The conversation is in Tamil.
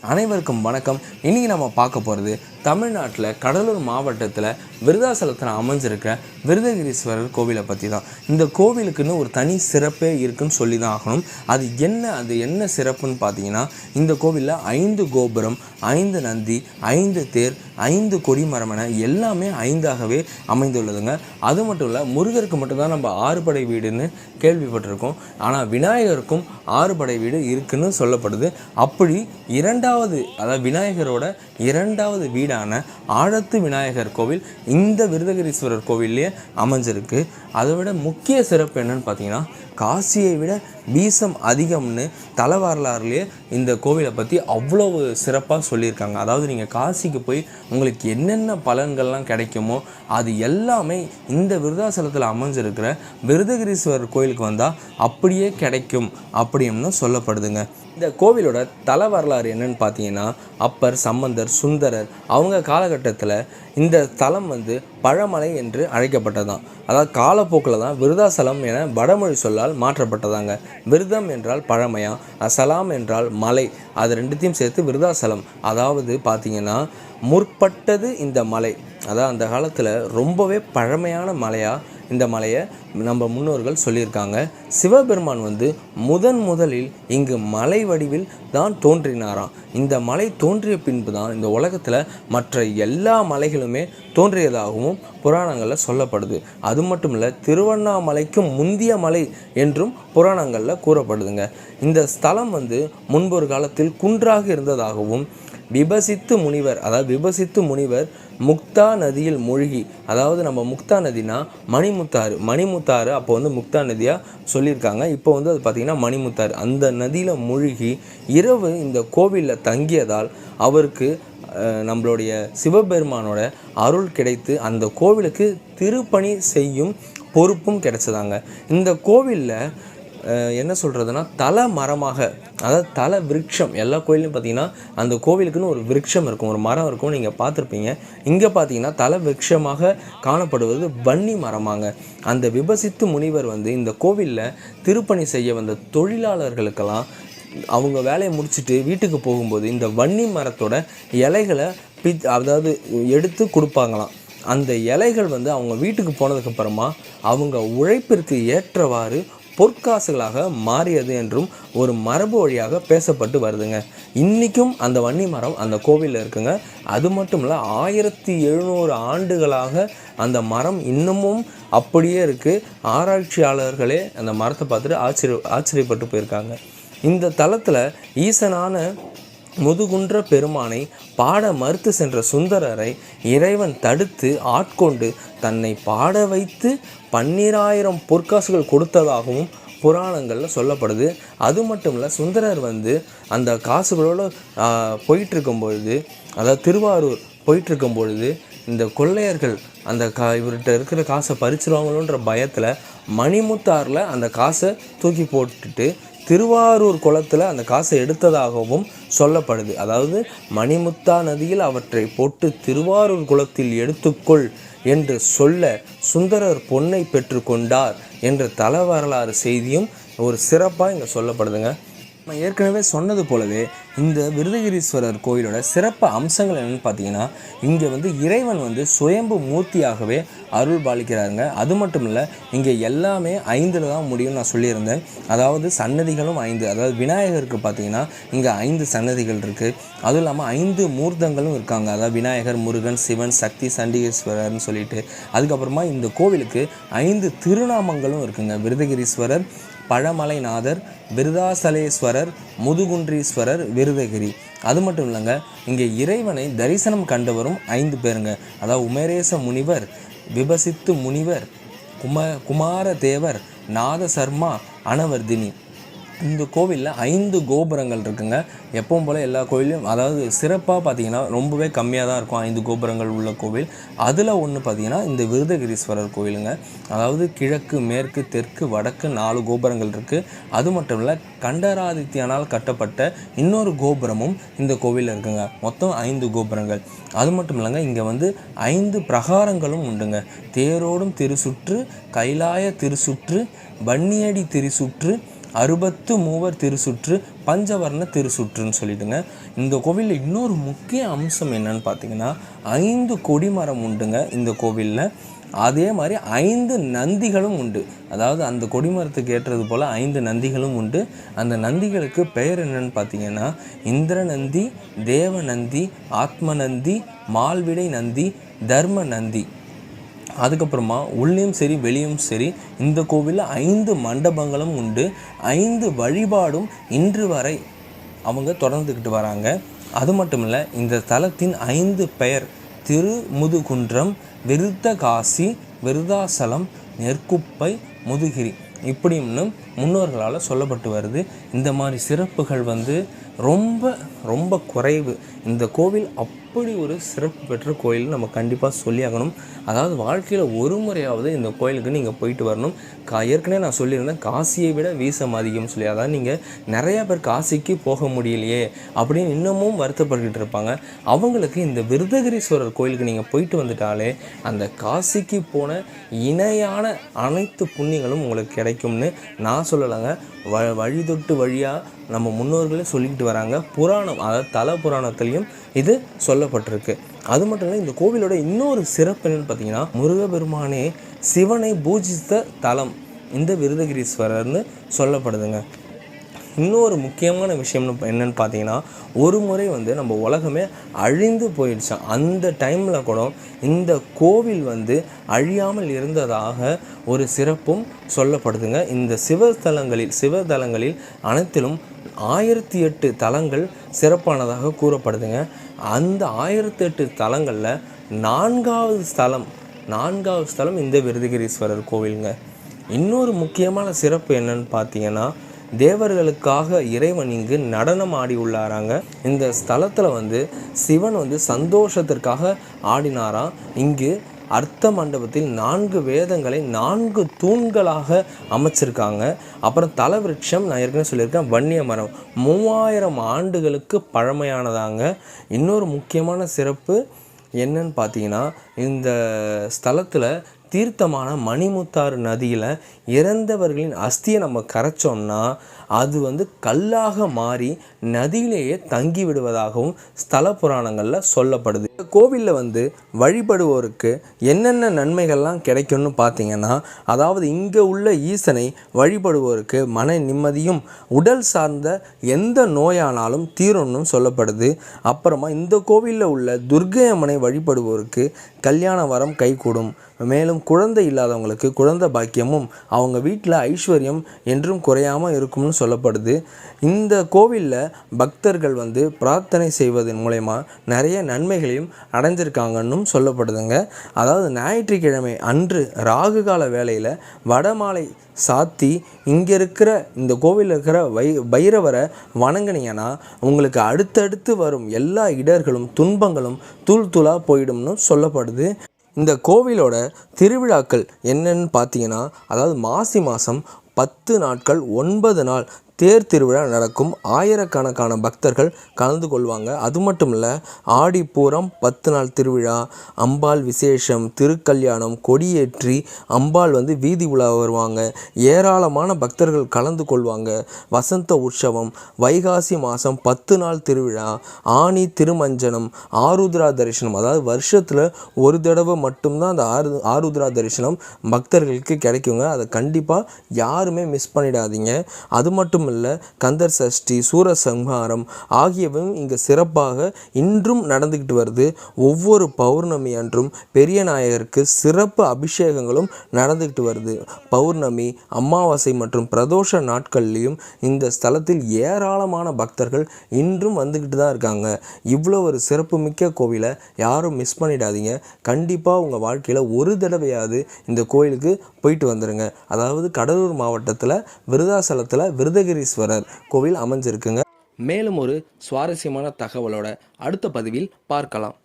அனைவருக்கும் வணக்கம். இன்றைக்கி நம்ம பார்க்க போகிறது தமிழ்நாட்டில் கடலூர் மாவட்டத்தில் விருதாசலத்தில் அமைஞ்சிருக்கிற விருதகிரீஸ்வரர் கோவிலை பற்றி தான் இந்த கோவிலுக்குன்னு ஒரு தனி சிறப்பே இருக்குன்னு சொல்லி தான் ஆகணும். அது என்ன அது என்ன சிறப்புன்னு பார்த்தீங்கன்னா இந்த கோவிலில் ஐந்து கோபுரம் ஐந்து நந்தி ஐந்து தேர் ஐந்து கொடிமரம் என எல்லாமே ஐந்தாகவே அமைந்துள்ளதுங்க. அது மட்டும் இல்லை முருகருக்கு மட்டும்தான் நம்ம ஆறுபடை வீடுன்னு கேள்விப்பட்டிருக்கோம். ஆனால் விநாயகருக்கும் ஆறுபடை வீடு இருக்குன்னு சொல்லப்படுது. அப்படி இரண்டாவது அதாவது விநாயகரோட இரண்டாவது வீடு வீடான ஆழத்து விநாயகர் கோவில் இந்த விருதகிரீஸ்வரர் கோவில்லையே அமைஞ்சிருக்கு. அதை விட முக்கிய சிறப்பு என்னன்னு பார்த்தீங்கன்னா காசியை விட வீசம் அதிகம்னு தல வரலாறுலேயே இந்த கோவிலை பற்றி அவ்வளோ சிறப்பாக சொல்லியிருக்காங்க. அதாவது நீங்கள் காசிக்கு போய் உங்களுக்கு என்னென்ன பலன்கள்லாம் கிடைக்குமோ அது எல்லாமே இந்த விருதாசலத்தில் அமைஞ்சிருக்கிற விருதகிரீஸ்வரர் கோயிலுக்கு வந்தால் அப்படியே கிடைக்கும் அப்படின்னு சொல்லப்படுதுங்க. இந்த கோவிலோட தல வரலாறு என்னன்னு பார்த்தீங்கன்னா அப்பர் சம்பந்தர் சுந்தரர் அவங்க காலகட்டத்தில் இந்த தலம் வந்து பழமலை என்று அழைக்கப்பட்டதாம் அதாவது காலப்போக்கில் தான் விருதாசலம் என வடமொழி சொல்லால் மாற்றப்பட்டதாங்க. விருதம் என்றால் பழமையா அசலாம் என்றால் மலை. அது ரெண்டுத்தையும் சேர்த்து விருதாசலம். அதாவது பார்த்தீங்கன்னா முற்பட்டது இந்த மலை. அதான் அந்த காலத்தில் ரொம்பவே பழமையான மலையாக இந்த மலையை நம்ம முன்னோர்கள் சொல்லியிருக்காங்க. சிவபெருமான் வந்து முதன் முதலில் இங்கு மலை வடிவில் தான் தோன்றினாராம். இந்த மலை தோன்றிய பின்பு தான் இந்த உலகத்தில் மற்ற எல்லா மலைகளுமே தோன்றியதாகவும் புராணங்களில் சொல்லப்படுது. அது மட்டும் இல்லை திருவண்ணாமலைக்கு முந்திய மலை என்றும் புராணங்களில் கூறப்படுதுங்க. இந்த ஸ்தலம் வந்து முன்பொரு காலத்தில் குன்றாக இருந்ததாகவும் விபசித்து முனிவர் அதாவது விபசித்து முனிவர் முக்தா நதியில் மூழ்கி அதாவது நம்ம முக்தா நதினா மணிமுத்தாறு. மணிமுத்தாறு அப்போ வந்து முக்தா நதியாக சொல்லியிருக்காங்க. இப்போ வந்து அது பார்த்திங்கன்னா மணிமுத்தாறு. அந்த நதியில் மூழ்கி இரவு இந்த கோவிலில் தங்கியதால் அவருக்கு நம்மளுடைய சிவபெருமானோட அருள் கிடைத்து அந்த கோவிலுக்கு திருப்பணி செய்யும் பொறுப்பும் கிடைச்சதாங்க. இந்த கோவிலில் என்ன சொல்கிறதுனா தலை மரமாக அதாவது தலை விருட்சம் எல்லா கோயிலையும் பார்த்தீங்கன்னா அந்த கோவிலுக்குன்னு ஒரு விருட்சம் இருக்கும் ஒரு மரம் இருக்கும் நீங்கள் பார்த்துருப்பீங்க. இங்கே பார்த்தீங்கன்னா தலை விருட்சமாக காணப்படுவது வன்னி மரமாங்க. அந்த விபசித்து முனிவர் வந்து இந்த கோவிலில் திருப்பணி செய்ய வந்த தொழிலாளர்களுக்கெல்லாம் அவங்க வேலையை முடிச்சுட்டு வீட்டுக்கு போகும்போது இந்த வன்னி மரத்தோட இலைகளை பி அதாவது எடுத்து கொடுப்பாங்களாம். அந்த இலைகள் வந்து அவங்க வீட்டுக்கு போனதுக்கப்புறமா அவங்க உழைப்பிற்கு ஏற்றவாறு பொற்காசுகளாக மாறியது என்றும் ஒரு மரபு வழியாக பேசப்பட்டு வருதுங்க. இன்றைக்கும் அந்த வன்னி மரம் அந்த கோவிலில் இருக்குங்க. அது மட்டும் இல்லை ஆயிரத்தி எழுநூறு ஆண்டுகளாக அந்த மரம் இன்னமும் அப்படியே இருக்குது ஆராய்ச்சியாளர்களே அந்த மரத்தை பார்த்துட்டு ஆச்சரிய ஆச்சரியப்பட்டு போயிருக்காங்க. இந்த தலத்தில் ஈசனான முதுகுன்ற பெருமானை பாட மறுத்து சென்ற சுந்தரரை இறைவன் தடுத்து ஆட்கொண்டு தன்னை பாட வைத்து பன்னிராயிரம் பொற்காசுகள் கொடுத்ததாகவும் புராணங்களில் சொல்லப்படுது. அது மட்டும் இல்லை சுந்தரர் வந்து அந்த காசுகளோடு போயிட்டுருக்கும் பொழுது அதாவது திருவாரூர் போயிட்டுருக்கும் பொழுது இந்த கொள்ளையர்கள் அந்த கா இவர்கிட்ட இருக்கிற காசை பறிச்சிருவாங்களோன்ற பயத்தில் மணிமுத்தாரில் அந்த காசை தூக்கி போட்டுட்டு திருவாரூர் குளத்தில் அந்த காசை எடுத்ததாகவும் சொல்லப்படுது. அதாவது மணிமுத்தா நதியில் அவற்றை போட்டு திருவாரூர் குளத்தில் எடுத்துக்கொள் என்று சொல்ல சுந்தரர் பொன்னை பெற்றுக்கொண்டார் என்ற தல வரலாறு செய்தியும் ஒரு சிறப்பாக இங்கே சொல்லப்படுதுங்க. நம்ம ஏற்கனவே சொன்னது போலவே இந்த விருதகிரீஸ்வரர் கோயிலோட சிறப்பு அம்சங்கள் என்னென்னு பார்த்தீங்கன்னா இங்கே வந்து இறைவன் வந்து சுயம்பு மூர்த்தியாகவே அருள் பாலிக்கிறாருங்க. அது மட்டும் இல்லை இங்கே எல்லாமே ஐந்தில் தான் முடியும்னு நான் சொல்லியிருந்தேன். அதாவது சன்னதிகளும் ஐந்து. அதாவது விநாயகருக்கு பார்த்தீங்கன்னா இங்கே ஐந்து சன்னதிகள் இருக்குது அதுவும் இல்லாமல் ஐந்து மூர்த்தங்களும் இருக்காங்க. அதாவது விநாயகர் முருகன் சிவன் சக்தி சண்டிகேஸ்வரர்னு சொல்லிட்டு. அதுக்கப்புறமா இந்த கோவிலுக்கு ஐந்து திருநாமங்களும் இருக்குங்க. விருதகிரீஸ்வரர் பழமலைநாதர் விருதாசலேஸ்வரர் முதுகுன்றீஸ்வரர் விருதகிரி. அது மட்டும் இல்லைங்க இங்கே இறைவனை தரிசனம் கண்டவரும் ஐந்து பேருங்க. அதாவது உமரேச முனிவர் விபசித்து முனிவர் கும குமாரதேவர் நாத சர்மா அனவர்தினி. இந்த கோவிலில் ஐந்து கோபுரங்கள் இருக்குங்க. எப்பவும் போல் எல்லா கோயிலையும் அதாவது சிறப்பாக பார்த்தீங்கன்னா ரொம்பவே கம்மியாக தான் இருக்கும் ஐந்து கோபுரங்கள் உள்ள கோவில். அதில் ஒன்று பார்த்தீங்கன்னா இந்த விருதகிரீஸ்வரர் கோவிலுங்க. அதாவது கிழக்கு மேற்கு தெற்கு வடக்கு நாலு கோபுரங்கள் இருக்குது அது மட்டும் இல்லை கண்டராதித்யனால் கட்டப்பட்ட இன்னொரு கோபுரமும் இந்த கோவிலில் இருக்குங்க. மொத்தம் ஐந்து கோபுரங்கள். அது மட்டும் இல்லைங்க இங்கே வந்து ஐந்து பிரகாரங்களும் உண்டுங்க. தேரோடும் திருசுற்று கைலாய திருசுற்று வன்னியடி திருசுற்று அறுபத்து மூவர் திருசுற்று பஞ்சவர்ண திருசுற்றுன்னு சொல்லிட்டுங்க. இந்த கோவிலில் இன்னொரு முக்கிய அம்சம் என்னன்னு பார்த்தீங்கன்னா ஐந்து கொடிமரம் உண்டுங்க இந்த கோவிலில். அதே மாதிரி ஐந்து நந்திகளும் உண்டு. அதாவது அந்த கொடிமரத்துக்கு ஏற்றது போல் ஐந்து நந்திகளும் உண்டு. அந்த நந்திகளுக்கு பெயர் என்னன்னு பார்த்தீங்கன்னா இந்திர நந்தி தேவ நந்தி ஆத்ம நந்தி மால்விடை நந்தி தர்ம நந்தி அதுக்கப்புறமா உள்ளேயும் சரி வெளியும் சரி இந்த கோவிலில் ஐந்து மண்டபங்களும் உண்டு. ஐந்து வழிபாடும் இன்று வரை அவங்க தொடர்ந்துக்கிட்டு வராங்க. அது மட்டும் இல்லை இந்த தலத்தின் ஐந்து பெயர் திருமுதுகுன்றம் விருத்தகாசி விருதாசலம் நெற்குப்பை முதுகிரி இப்படின்னு முன்னோர்களால் சொல்லப்பட்டு வருது. இந்த மாதிரி சிறப்புகள் வந்து ரொம்ப ரொம்ப குறைவு. இந்த கோவில் அப் அப்படி ஒரு சிறப்பு பெற்ற கோயில் நம்ம கண்டிப்பாக சொல்லியாகணும். அதாவது வாழ்க்கையில் ஒரு முறையாவது இந்த கோயிலுக்கு நீங்கள் போயிட்டு வரணும். கா ஏற்கனவே நான் சொல்லியிருந்தேன் காசியை விட வீசம் அதிகம் சொல்லி. அதாவது நீங்கள் நிறையா பேர் காசிக்கு போக முடியலையே அப்படின்னு இன்னமும் வருத்தப்பட்டுக்கிட்டு இருப்பாங்க. அவங்களுக்கு இந்த விருதகிரீஸ்வரர் கோயிலுக்கு நீங்கள் போயிட்டு வந்துட்டாலே அந்த காசிக்கு போன இணையான அனைத்து புண்ணியங்களும் உங்களுக்கு கிடைக்கும்னு நான் சொல்லலைங்க. வ வழி தொட்டு வழியாக நம்ம முன்னோர்களே சொல்லிக்கிட்டு வராங்க. புராணம் அதாவது தல புராணத்துலேயும் இது சொல்லப்பட்டிருக்கு. அது மட்டும் இல்லை இந்த கோவிலோட இன்னொரு சிறப்பு என்னென்னு பார்த்தீங்கன்னா முருகபெருமானே சிவனை பூஜித்த தலம். இந்த விருதகிரீஸ்வரர்னு சொல்லப்படுதுங்க. இன்னொரு முக்கியமான விஷயம்னு என்னென்னு என்னன்னு பார்த்தீங்கன்னா ஒரு முறை வந்து நம்ம உலகமே அழிந்து போயிடுச்சான் அந்த டைமில் கூட இந்த கோவில் வந்து அழியாமல் இருந்ததாக ஒரு சிறப்பும் சொல்லப்படுதுங்க. இந்த சிவத்தலங்களில் சிவத்தலங்களில் அனைத்திலும் ஆயிரத்தி எட்டு தலங்கள் சிறப்பானதாக கூறப்படுதுங்க. அந்த ஆயிரத்தி எட்டு தலங்களில் நான்காவது ஸ்தலம் நான்காவது ஸ்தலம் இந்த விருதுகிரீஸ்வரர் கோவிலுங்க. இன்னொரு முக்கியமான சிறப்பு என்னன்னு பார்த்தீங்கன்னா தேவர்களுக்காக இறைவன் இங்கு நடனம் ஆடி உள்ளாராங்க இந்த ஸ்தலத்தில் வந்து சிவன் வந்து சந்தோஷத்திற்காக ஆடினாராம் இங்கு அர்த்த மண்டபத்தில் நான்கு வேதங்களை நான்கு தூண்களாக அமைச்சிருக்காங்க. அப்புறம் தலவிருட்சம் நான் ஏற்கனவே சொல்லியிருக்கேன் வன்னிய மரம். மூவாயிரம் ஆண்டுகளுக்கு பழமையானதாங்க. இன்னொரு முக்கியமான சிறப்பு என்னன்னு பார்த்தீங்கன்னா இந்த ஸ்தலத்தில் தீர்த்தமான மணிமுத்தாறு நதியில் இறந்தவர்களின் அஸ்தியை நம்ம கரைச்சோம்னா அது வந்து கல்லாக மாறி நதியிலேயே தங்கி விடுவதாகவும் ஸ்தல புராணங்களில் சொல்லப்படுது. இந்த கோவிலில் வந்து வழிபடுவோருக்கு என்னென்ன நன்மைகள்லாம் கிடைக்கும்னு பார்த்தீங்கன்னா அதாவது இங்கே உள்ள ஈசனை வழிபடுவோருக்கு மன நிம்மதியும் உடல் சார்ந்த எந்த நோயானாலும் தீரும்னு சொல்லப்படுது. அப்புறமா இந்த கோவிலில் உள்ள துர்க்கை அம்மனை வழிபடுவோருக்கு கல்யாண வரம் கைகூடும். மேலும் குழந்தை இல்லாதவங்களுக்கு குழந்தை பாக்கியமும் அவங்க வீட்டில் ஐஸ்வர்யம் என்றும் குறையாமல் இருக்கும்னு சொல்லப்படுது. இந்த கோவிலில் பக்தர்கள் வந்து பிரார்த்தனை செய்வதன் மூலயமா நிறைய நன்மைகளையும் அடைஞ்சிருக்காங்கன்னும் சொல்லப்படுதுங்க. அதாவது ஞாயிற்றுக்கிழமை அன்று ராகு கால வேளையில் வடமாலை சாத்தி இங்கே இருக்கிற இந்த கோவிலில் இருக்கிற வை பைரவரை வணங்குனீங்கன்னா உங்களுக்கு அடுத்தடுத்து வரும் எல்லா இடர்களும் துன்பங்களும் தூள் தூளாக போயிடும்னு சொல்லப்படுது. இந்த கோவிலோட திருவிழாக்கள் என்னென்னு பார்த்தீங்கன்னா அதாவது மாசி மாதம் பத்து நாட்கள் ஒன்பது நாள் தேர் திருவிழா நடக்கும். ஆயிரக்கணக்கான பக்தர்கள் கலந்து கொள்வாங்க. அது மட்டும் இல்லை ஆடிப்பூரம் பத்து நாள் திருவிழா அம்பாள் விசேஷம் திருக்கல்யாணம் கொடியேற்றி அம்பாள் வந்து வீதி உலா வருவாங்க. ஏராளமான பக்தர்கள் கலந்து கொள்வாங்க. வசந்த உற்சவம் வைகாசி மாதம் பத்து நாள் திருவிழா ஆனி திருமஞ்சனம் ஆருத்ரா தரிசனம். அதாவது வருஷத்தில் ஒரு தடவை மட்டும்தான் அந்த ஆரு ஆருத்ரா தரிசனம் பக்தர்களுக்கு கிடைக்குங்க. அதை கண்டிப்பாக யாருமே மிஸ் பண்ணிடாதீங்க. அது மட்டும் மட்டுமல்ல கந்தர் சஷ்டி சூரசம்ஹாரம் ஆகியவையும் இங்கே சிறப்பாக இன்றும் நடந்துக்கிட்டு வருது. ஒவ்வொரு பௌர்ணமி அன்றும் பெரிய நாயகருக்கு சிறப்பு அபிஷேகங்களும் நடந்துக்கிட்டு வருது. பௌர்ணமி அமாவாசை மற்றும் பிரதோஷ நாட்கள்லேயும் இந்த ஸ்தலத்தில் ஏராளமான பக்தர்கள் இன்றும் வந்துக்கிட்டு தான் இருக்காங்க. இவ்வளோ ஒரு சிறப்புமிக்க கோவிலை யாரும் மிஸ் பண்ணிடாதீங்க. கண்டிப்பாக உங்கள் வாழ்க்கையில் ஒரு தடவையாவது இந்த கோயிலுக்கு போயிட்டு வந்துடுங்க அதாவது கடலூர் மாவட்டத்தில் விருதாசலத்தில் விருதகிரீஸ்வரர் கோவில் அமைஞ்சிருக்குங்க. மேலும் ஒரு சுவாரஸ்யமான தகவலோட அடுத்த பதிவில் பார்க்கலாம்.